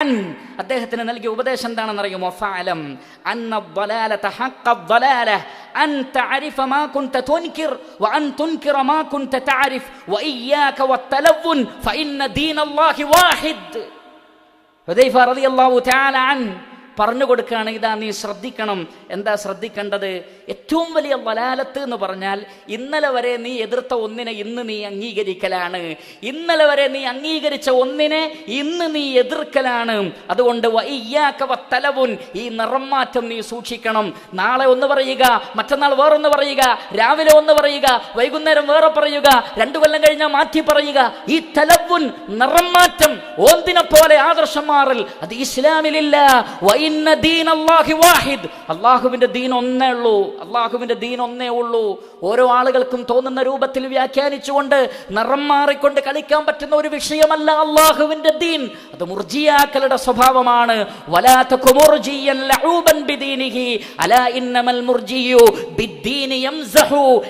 അൻ അദ്ദേഹത്തിന് നൽകിയ ഉപദേശം എന്താണെന്ന് അറിയുമോ ഫഅലം അന്ന الضلالة حق الضلالة أن تعرف ما كنت تنكر وأن تنكر ما كنت تعرف وإياك والتلون فإن دين الله واحد ഹുദൈഫ റളിയല്ലാഹു തആല അൻ പറഞ്ഞു കൊടുക്കുകയാണ് ഇതാ നീ ശ്രദ്ധിക്കണം. എന്താ ശ്രദ്ധിക്കേണ്ടത്? ഏറ്റവും വലിയ വലാലത്ത് എന്ന് പറഞ്ഞാൽ ഇന്നലെ വരെ നീ എതിർത്ത ഒന്നിനെ ഇന്ന് നീ അംഗീകരിക്കലാണ്. ഇന്നലെ വരെ നീ അംഗീകരിച്ച ഒന്നിനെ ഇന്ന് നീ എതിർക്കലാണ്. അതുകൊണ്ട് തലവുൻ ഈ നിറം മാറ്റം നീ സൂക്ഷിക്കണം. നാളെ ഒന്ന് പറയുക മറ്റന്നാൾ വേറൊന്ന് പറയുക രാവിലെ ഒന്ന് പറയുക വൈകുന്നേരം വേറെ പറയുക രണ്ടു കൊല്ലം കഴിഞ്ഞാൽ മാറ്റി പറയുക. ഈ തലവുൻ നിറം മാറ്റം ഓന്തിനെ പോലെ ആദർശം മാറൽ അത് ഇസ്ലാമിലില്ല. വൈന്ന ദീൻ വാഹിദ്. അള്ളാഹുവിന്റെ ദീൻ ഒന്നേ ഉള്ളൂ. അള്ളാഹുവിന്റെ ദീൻ ഒന്നേ ഉള്ളൂ. ഓരോ ആളുകൾക്കും തോന്നുന്ന രൂപത്തിൽ വ്യാഖ്യാനിച്ചുകൊണ്ട് നിറം മാറിക്കൊണ്ട് കളിക്കാൻ പറ്റുന്ന ഒരു വിഷയമല്ല അള്ളാഹുവിന്റെ ദീൻ. അത് മുർജിയാക്കളുടെ സ്വഭാവമാണ്.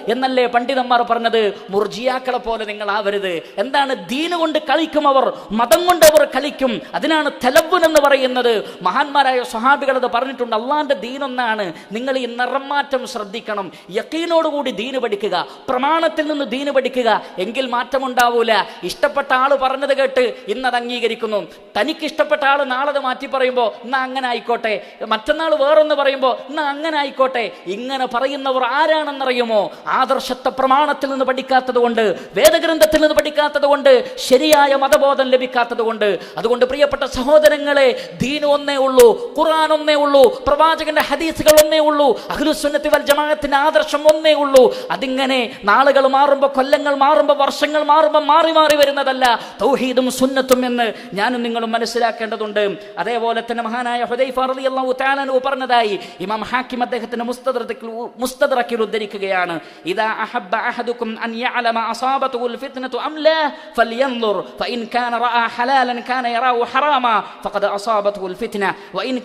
എന്നല്ലേ പണ്ഡിതന്മാർ പറഞ്ഞത്? മുർജിയാക്കളെ പോലെ നിങ്ങൾ ആവരുത്. എന്താണ് ദീന് കൊണ്ട് കളിക്കും അവർ മതം കൊണ്ട് അവർ കളിക്കും. അതിനാണ് തെലവുൻ എന്ന് പറയുന്നത്. മഹാന്മാരായ സ്വഹാബികൾ അത് പറഞ്ഞിട്ടുണ്ട് അള്ളാന്റെ ദീനൊന്നാണ്. നിങ്ങൾ ഈ നിറമാറ്റം ശ്രദ്ധിക്കണം. യക്കീനോടുകൂടി ദീന് പഠിക്കുക. പ്രമാണത്തിൽ നിന്ന് ദീന് പഠിക്കുക. എങ്കിൽ മാറ്റമുണ്ടാവൂല. ഇഷ്ടപ്പെട്ട ആൾ പറഞ്ഞത് കേട്ട് ഇന്നത് അംഗീകരിക്കുന്നു. തനിക്ക് ഇഷ്ടപ്പെട്ട ആൾ നാളെ അത് മാറ്റി പറയുമ്പോൾ എന്നാ അങ്ങനെ ആയിക്കോട്ടെ. മറ്റന്നാൾ വേറൊന്ന് പറയുമ്പോൾ എന്നാ അങ്ങനെ ആയിക്കോട്ടെ. ഇങ്ങനെ പറയുന്നവർ ആരാണെന്നറിയുമോ? ആദർശത്തെ പ്രമാണത്തിൽ നിന്ന് പഠിക്കാത്തത് കൊണ്ട് വേദഗ്രന്ഥത്തിൽ നിന്ന് പഠിക്കാത്തത് കൊണ്ട് ശരിയായ മതബോധം ലഭിക്കാത്തത് കൊണ്ട്. അതുകൊണ്ട് പ്രിയപ്പെട്ട സഹോദരങ്ങളെ ദീൻ ഒന്നേ ഉള്ളൂ. ഖുർആൻ ഒന്നേ ഉള്ളൂ പ്രവാചകന്റെ ഹദീസുകൾ ഒന്നേ ഉള്ളൂ അഖിലുസുന്നത്തി വൽ ജമാഅത്തിന്റെ ആദർശം ഒന്നേ ഉള്ളൂ. അതിങ്ങനെ നാളുകൾ മാറുമ്പോൾ കൊല്ലങ്ങൾ മാറുമ്പോൾ വർഷങ്ങൾ മാറുമ്പോൾ മാറി മാറി വരുന്നതല്ല. തൗഹീദും സുന്നത്തും എന്ന് ഞാനും നിങ്ങളും മനസ്സിലാക്കേണ്ടതുണ്ട്. അതേപോലെ തന്നെ മഹാനായ ഹുദൈഫ റളിയല്ലാഹു തആല പറഞ്ഞതായി ഇമാം ഹാക്കിം അദ്ദേഹത്തിന്റെ മുസ്തദ്രക്കിൽ മുസ്തദ്രക്കിൽ ഉദ്ധരിക്കുകയാണ്. ഇദാ അഹബ്ബ അഹദുക്കും അൻ യഅലമ അസാബതുൽ ഫിത്നതു അം ലാ ഫലിയൻദുർ ഫഇൻ കാന റഅ ഹലാലൻ കാന യറാഹു ഹറാമ ഫഖദ് അസാബതുൽ ഫിത്ന വഇൻ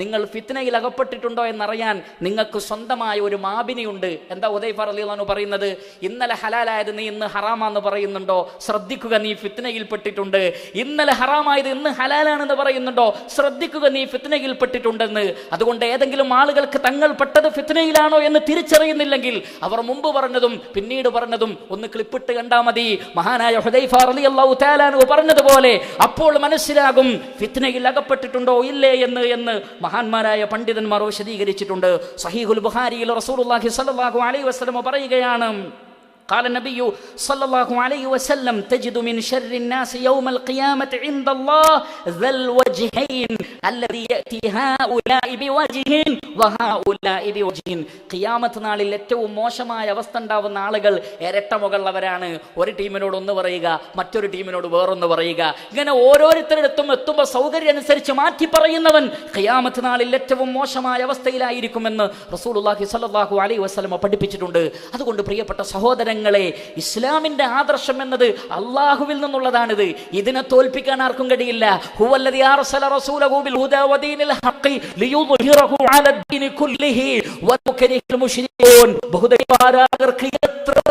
നിങ്ങൾ ഫിത്നയിൽ അകപ്പെട്ടിട്ടുണ്ടോ എന്നറിയാൻ നിങ്ങൾക്ക് സ്വന്തമായ ഒരു മാബിനിയുണ്ട് എന്താ ഉദയ് റളിയല്ലാഹു പറയുന്നത്? ഇന്നലെ ഹലാലായത് നീ ഇന്ന് ഹറാമാന്ന് പറയുന്നുണ്ടോ? ശ്രദ്ധിക്കുക നീ ഫിത്നയിൽ പെട്ടിട്ടുണ്ട്. ഇന്നലെ ഹറാമായത് ഇന്ന് ഹലാലാണെന്ന് പറയുന്നുണ്ടോ? ശ്രദ്ധിക്കുക നീ ഫിത്നയിൽ പെട്ടിട്ടുണ്ടെന്ന്. അതുകൊണ്ട് ഏതെങ്കിലും ആളുകൾക്ക് തങ്ങൾ പെട്ടത് ഫിത്നയിലാണോ എന്ന് തിരിച്ചറിയുന്നില്ലെങ്കിൽ അവർ മുമ്പ് പറഞ്ഞതും പിന്നീട് പറഞ്ഞതും ഒന്ന് ക്ലിപ്പിട്ട് കണ്ടാൽ മതി. മഹാനായ ഹുദൈഫ റളിയല്ലാഹു തആല അൻഹു പറഞ്ഞതുപോലെ അപ്പോൾ മനസ്സിലാകും ഫിത്നയിൽ അകപ്പെട്ടിട്ടുണ്ടോ ഇല്ലേ എന്ന് എന്ന് മഹാന്മാരായ പണ്ഡിതന്മാർ വിശദീകരിച്ചിട്ടുണ്ട്. സഹീഹുൽ ബുഖാരിയിൽ റസൂലുള്ളാഹി സ്വല്ലല്ലാഹു അലൈഹി വസല്ലം പറയുകയാണ് قال النبي صلى الله عليه وسلم تجد من شر الناس يوم القيامة عند الله ذا الوجهين الذي يأتي هؤلاء بوجه وهؤلاء بوجه قيامة നാളിൽ ഏറ്റവും മോശമായ അവസ്ഥ ഉണ്ടാവുന്ന ആളുകൾ ഇരട്ടമുകളുള്ളവരാണ് ഒരു ടീമിനോട് ഒന്ന് പറയുക മറ്റൊരു ടീമിനോട് വേറൊന്ന് പറയുക ഇങ്ങനെ ഓരോരുത്തരിടത്തും എത്തുമ്പോൾ സൗകര്യം അനുസരിച്ച് മാറ്റി പറയുന്നവൻ ഖിയാമത്ത് നാളിൽ ഏറ്റവും മോശമായ അവസ്ഥയിലായിരിക്കുമെന്ന് റസൂലുള്ളാഹി സ്വല്ലല്ലാഹു അലൈഹി വസല്ലമ പഠിപ്പിച്ചിട്ടുണ്ട് അതുകൊണ്ട് പ്രിയപ്പെട്ട സഹോദരങ്ങളെ ഇസ്ലാമിന്റെ ആദർശം എന്നത് അള്ളാഹുവിൽ നിന്നുള്ളതാണിത്. ഇതിനെ തോൽപ്പിക്കാൻ ആർക്കും കഴിയില്ല. എത്ര